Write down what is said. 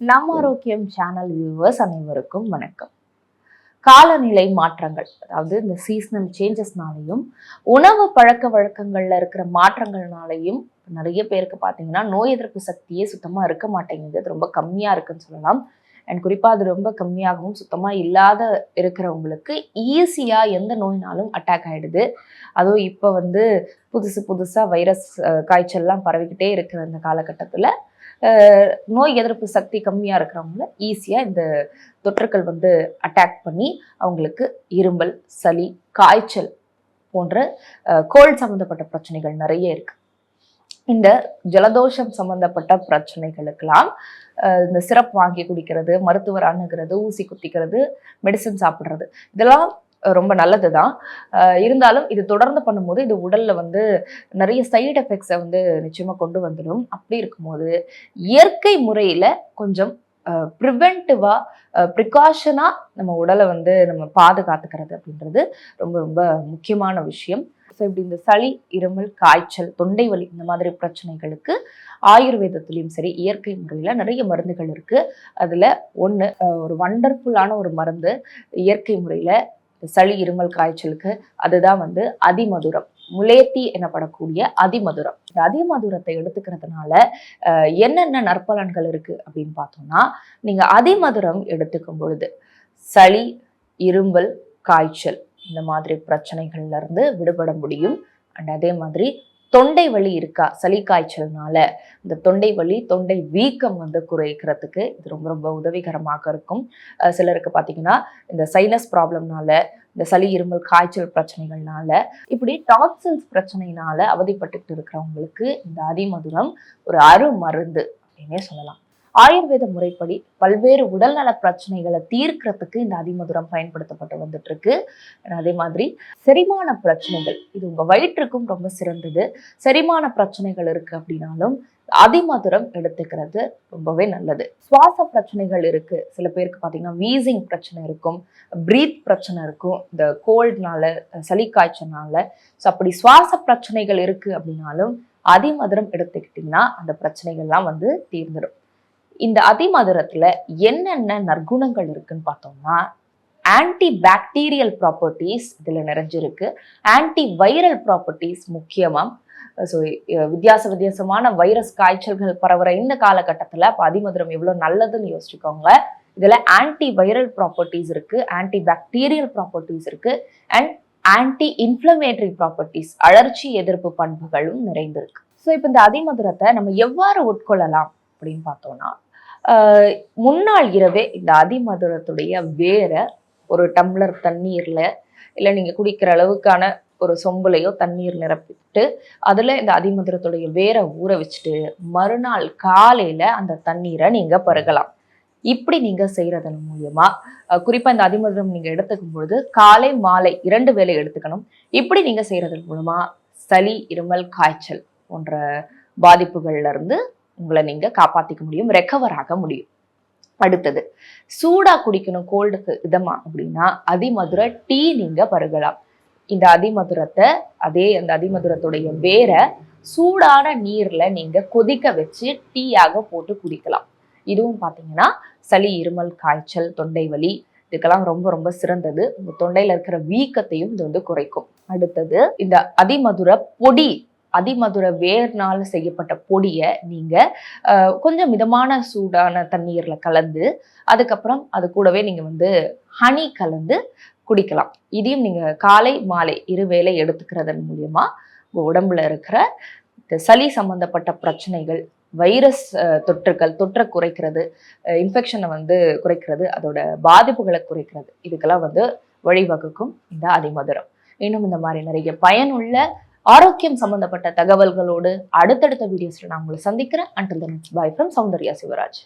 நம் ஆரோக்கியம் channel viewers அனைவருக்கும் வணக்கம். காலநிலை மாற்றங்கள் அதாவது இந்த சீசனல் சேஞ்சஸ்னாலையும் உணவு பழக்க வழக்கங்களில் இருக்கிற மாற்றங்கள்னாலையும் நிறைய பேருக்கு பார்த்தீங்கன்னா நோய் எதிர்ப்பு சக்தியே சுத்தமாக இருக்க மாட்டேங்குது. அது ரொம்ப கம்மியாக இருக்குன்னு சொல்லலாம். அண்ட் குறிப்பாக அது ரொம்ப கம்மியாகவும் சுத்தமாக இல்லாத இருக்கிறவங்களுக்கு ஈஸியாக எந்த நோயினாலும் அட்டாக் ஆகிடுது அதுவும் இப்போ வந்து புதுசு புதுசாக வைரஸ் காய்ச்சல்லாம் பரவிக்கிட்டே இருக்கிற இந்த காலகட்டத்தில் நோய் எதிர்ப்பு சக்தி கம்மியாக இருக்கிறவங்கள ஈஸியாக இந்த தொற்றுக்கள் வந்து அட்டாக் பண்ணி அவங்களுக்கு இருமல் சளி காய்ச்சல் போன்ற கோல் சம்மந்தப்பட்ட பிரச்சனைகள் நிறைய இருக்குது இந்த ஜலதோஷம் சம்பந்தப்பட்ட பிரச்சனைகளுக்கெல்லாம் இந்த சிரப் வாங்கி குடிக்கிறது மருத்துவர் அணுகிறது ஊசி குத்திக்கிறது மெடிசன் சாப்பிட்றது இதெல்லாம் ரொம்ப நல்லது தான் இருந்தாலும் இது தொடர்ந்து பண்ணும்போது இது உடலில் வந்து நிறைய சைடு எஃபெக்ட்ஸை வந்து நிச்சயமாக கொண்டு வந்துடும். அப்படி இருக்கும்போது இயற்கை முறையில் கொஞ்சம் ப்ரிவென்டிவாக ப்ரிகாஷனாக நம்ம உடலை வந்து நம்ம பாதுகாத்துக்கிறது அப்படின்றது ரொம்ப ரொம்ப முக்கியமான விஷயம். ஸோ இப்படி இந்த சளி இருமல் காய்ச்சல் தொண்டை வலி இந்த மாதிரி பிரச்சனைகளுக்கு ஆயுர்வேதத்துலேயும் சரி இயற்கை முறையில் நிறைய மருந்துகள் இருக்குது அதில் ஒன்று ஒரு வண்டர்ஃபுல்லான ஒரு மருந்து இயற்கை முறையில் சளி இருமல் காய்ச்சலுக்கு அதுதான் வந்து அதிமதுரம். முலேத்தி எனப்படக்கூடிய அதிமதுரம். இந்த அதிமதுரத்தை எடுத்துக்கிறதுனால என்னென்ன நற்பலன்கள் இருக்கு அப்படின்னு பார்த்தோம்னா நீங்க அதிமதுரம் எடுத்துக்கும் பொழுது சளி இருமல் காய்ச்சல் இந்த மாதிரி பிரச்சனைகள்ல இருந்து விடுபட முடியும். அண்ட் அதே மாதிரி தொண்டை வலி இருக்கா? சளி காய்ச்சல்னால. இந்த தொண்டை வலி தொண்டை வீக்கம் வந்து குறைக்கிறதுக்கு இது ரொம்ப ரொம்ப உதவிகரமாக இருக்கும். சிலருக்கு பார்த்தீங்கன்னா இந்த சைனஸ் ப்ராப்ளம்னால இந்த சளி இருமல் காய்ச்சல் பிரச்சனைகள்னால இப்படி டாக்ஸில்ஸ் பிரச்சனைனால அவதிப்பட்டுக்கிட்டு இருக்கிறவங்களுக்கு இந்த அதிமதுரம் ஒரு அரு மருந்து அப்படின்னே சொல்லலாம். ஆயுர்வேத முறைப்படி பல்வேறு உடல்நல பிரச்சனைகளை தீர்க்கிறதுக்கு இந்த அதிமதுரம் பயன்படுத்தப்பட்டு வந்துட்டு இருக்கு அதே மாதிரி செரிமான பிரச்சனைகள் இது உங்க வயிற்றுக்கும் ரொம்ப சிறந்தது. செரிமான பிரச்சனைகள் இருக்கு அப்படின்னாலும் அதிமதுரம் எடுத்துக்கிறது ரொம்பவே நல்லது. சுவாச பிரச்சனைகள் இருக்கு. சில பேருக்கு பார்த்தீங்கன்னா வீசிங் பிரச்சனை இருக்கும் பிரீத் பிரச்சனை இருக்கும் இந்த கோல்ட்னால சளி காய்ச்சல்னால ஸோ அப்படி சுவாச பிரச்சனைகள் இருக்கு அப்படின்னாலும் அதிமதுரம் எடுத்துக்கிட்டிங்கன்னா அந்த பிரச்சனைகள்லாம் வந்து தீர்ந்துடும் இந்த அதிமதுரத்துல என்னென்ன நற்குணங்கள் இருக்குன்னு பார்த்தோம்னா ஆன்டி பாக்டீரியல் ப்ராப்பர்ட்டிஸ் இதில் நிறைஞ்சிருக்கு. ஆன்டி வைரல் ப்ராப்பர்ட்டிஸ் முக்கியமாக ஸோ வித்தியாச வித்தியாசமான வைரஸ் காய்ச்சல்கள் பரவுற இந்த காலகட்டத்தில் இப்போ அதிமதுரம் எவ்வளோ நல்லதுன்னு யோசிச்சுக்கோங்க இதில் ஆன்டி வைரல் ப்ராப்பர்ட்டிஸ் இருக்குது ஆன்டி பாக்டீரியல் ப்ராப்பர்ட்டிஸ் இருக்குது அண்ட் ஆன்டி இன்ஃப்ளமேட்டரி ப்ராப்பர்ட்டிஸ் அழற்சி எதிர்ப்பு பண்புகளும் நிறைந்திருக்கு. ஸோ இப்போ இந்த அதிமதுரத்தை நம்ம எவ்வாறு உட்கொள்ளலாம் அப்படின்னு பார்த்தோம்னா முன்னாள் இரவே இந்த அதிமதுரத்துடைய வேரை ஒரு டம்ளர் தண்ணீர்ல இல்லை நீங்க குடிக்கிற அளவுக்கான ஒரு சொம்புலையோ தண்ணீர் நிரப்பிட்டு அதில் இந்த அதிமதுரத்துடைய வேரை ஊற வச்சுட்டு மறுநாள் காலையில் அந்த தண்ணீரை நீங்கள் பருகலாம். இப்படி நீங்கள் செய்கிறதன் மூலியமாக குறிப்பாக இந்த அதிமதுரம் நீங்கள் எடுத்துக்கும் பொழுது காலை மாலை இரண்டு வேளை எடுத்துக்கணும். இப்படி நீங்கள் செய்கிறதன் மூலமாக சளி இருமல் காய்ச்சல் போன்ற பாதிப்புகள்லேருந்து உங்களை நீங்க காப்பாத்திக்க முடியும் ரெக்கவர் ஆக முடியும். அடுத்தது சூடா குடிக்கணும் கோல்டுக்கு இதமா அப்படின்னா அதிமதுரை டீ நீங்க பருகலாம். இந்த அதிமதுரத்தை அதே அந்த அதிமதுரத்துடைய வேரை சூடான நீர்ல நீங்க கொதிக்க வச்சு டீயாக போட்டு குடிக்கலாம். இதுவும் பார்த்தீங்கன்னா சளி இருமல் காய்ச்சல் தொண்டை வலி இதுக்கெல்லாம் ரொம்ப ரொம்ப சிறந்தது. உங்க தொண்டையில இருக்கிற வீக்கத்தையும் இது வந்து குறைக்கும். அடுத்தது இந்த அதிமதுர பொடி அதிமதுர வேர்னால் செய்யப்பட்ட பொடியை நீங்கள் கொஞ்சம் மிதமான சூடான தண்ணீரில் கலந்து அதுக்கப்புறம் அது கூடவே நீங்கள் வந்து ஹனி கலந்து குடிக்கலாம். இதையும் நீங்கள் காலை மாலை இருவேளை எடுத்துக்கிறதன் மூலயமா உங்கள் உடம்புல இருக்கிற இந்த சளி சம்பந்தப்பட்ட பிரச்சனைகள் வைரஸ் தொற்றுகள் தொற்றுக்கள் தொற்றை குறைக்கிறது இன்ஃபெக்ஷனை வந்து குறைக்கிறது அதோட பாதிப்புகளை குறைக்கிறது. இதுக்கெல்லாம் வந்து வழிவகுக்கும் இந்த அதிமதுரம். இன்னும் இந்த மாதிரி நிறைய பயனுள்ள ஆரோக்கியம் சம்பந்தப்பட்ட தகவல்களோடு அடுத்தடுத்த வீடியோஸில் நான் உங்களை சந்திக்கிறேன். Until the bye from Soundarya Sivaraj.